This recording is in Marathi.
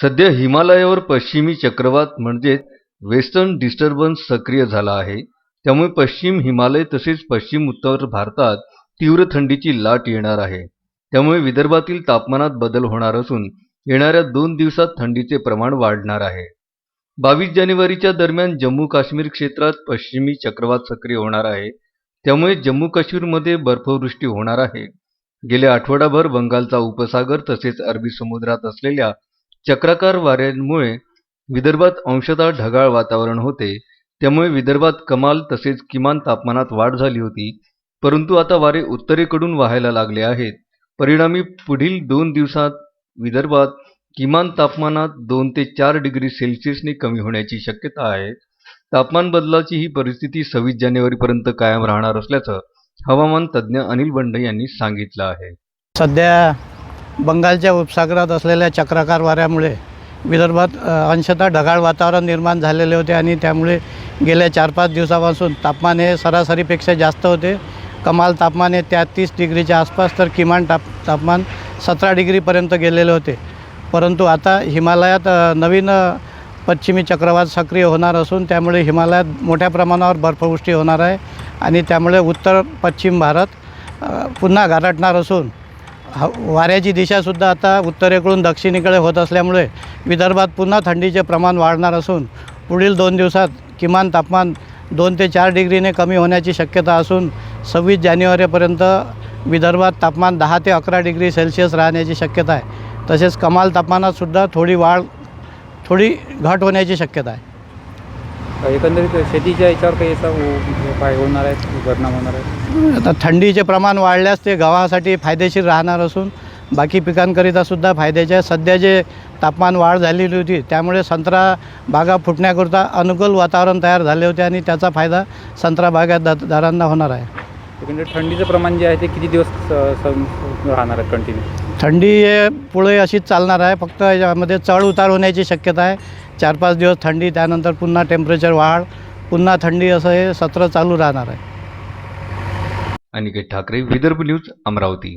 सध्या हिमालयावर पश्चिमी चक्रवात म्हणजेच वेस्टर्न डिस्टर्बन्स सक्रिय झाला आहे. त्यामुळे पश्चिम हिमालय तसेच पश्चिम उत्तर भारतात तीव्र थंडीची लाट येणार आहे. त्यामुळे विदर्भातील तापमानात बदल होणार असून येणाऱ्या दोन दिवसात थंडीचे प्रमाण वाढणार आहे. बावीस जानेवारीच्या दरम्यान जम्मू काश्मीर क्षेत्रात पश्चिमी चक्रवात सक्रिय होणार आहे. त्यामुळे जम्मू काश्मीरमध्ये बर्फवृष्टी होणार आहे. गेल्या आठवडाभर बंगालचा उपसागर तसेच अरबी समुद्रात असलेल्या चक्राकार वाऱ्यांमुळे विदर्भात अंशतः ढगाळ वातावरण होते. त्यामुळे विदर्भात कमाल तसेच किमान तापमानात वाढ झाली होती. परंतु आता वारे उत्तरेकडून वाहायला लागले आहेत. परिणामी पुढील दोन दिवसात विदर्भात किमान तापमानात दोन ते चार डिग्री सेल्सिअसने कमी होण्याची शक्यता आहे. तापमान बदलाची ही परिस्थिती सव्वीस जानेवारीपर्यंत कायम राहणार असल्याचं हवामान तज्ज्ञ अनिल बंड यांनी सांगितलं आहे. सध्या बंगालच्या उपसागरात असलेल्या चक्राकार वाऱ्यामुळे विदर्भात अंशतः ढगाळ वातावरण निर्माण झालेले होते आणि त्यामुळे गेल्या चार पाच दिवसापासून तापमान हे सरासरीपेक्षा जास्त होते. कमाल तापमान हे तेहतीस डिग्रीच्या आसपास तर किमान ताप तापमान सतरा डिग्रीपर्यंत गेलेले होते. परंतु आता हिमालयात नवीन पश्चिमी चक्रवात सक्रिय होणार असून त्यामुळे हिमालयात मोठ्या प्रमाणावर बर्फवृष्टी होणार आहे आणि त्यामुळे उत्तर पश्चिम भारत पुन्हा गारटणार असून ह वाऱ्याची दिशासुद्धा आता उत्तरेकडून दक्षिणेकडे होत असल्यामुळे विदर्भात पुन्हा थंडीचे प्रमाण वाढणार असून पुढील दोन दिवसात किमान तापमान दोन ते चार डिग्रीने कमी होण्याची शक्यता असून सव्वीस जानेवारीपर्यंत विदर्भात तापमान दहा ते अकरा डिग्री सेल्सिअस राहण्याची शक्यता आहे. तसेच कमाल तापमानातसुद्धा थोडी वाढ थोडी घट होण्याची शक्यता आहे. एकंदरीत शेतीच्या याच्यावर काही असा उपाय होणार आहे परिणाम होणार आहे आता थंडीचे प्रमाण वाढल्यास ते गव्हासाठी फायदेशीर राहणार असून बाकी पिकांकरितासुद्धा फायद्याचे आहे. सध्या जे तापमान वाढ झालेली होती त्यामुळे संत्रा बागा फुटण्याकरता अनुकूल वातावरण तयार झाले होते आणि त्याचा फायदा संत्रा बागायतदारांना होणार आहे. थंडीचं प्रमाण जे आहे ते किती दिवस राहणार आहे कंटिन्यू थंडी हे पुढे अशीच चालणार आहे फक्त यामध्ये चढ उतार होण्याची शक्यता आहे. चार पाच दिवस थंडी त्यानंतर पुन्हा टेम्परेचर वाढ पुन्हा थंडी असं हे सत्र चालू राहणार आहे. अनिकेत ठाकरे विदर्भ न्यूज अमरावती.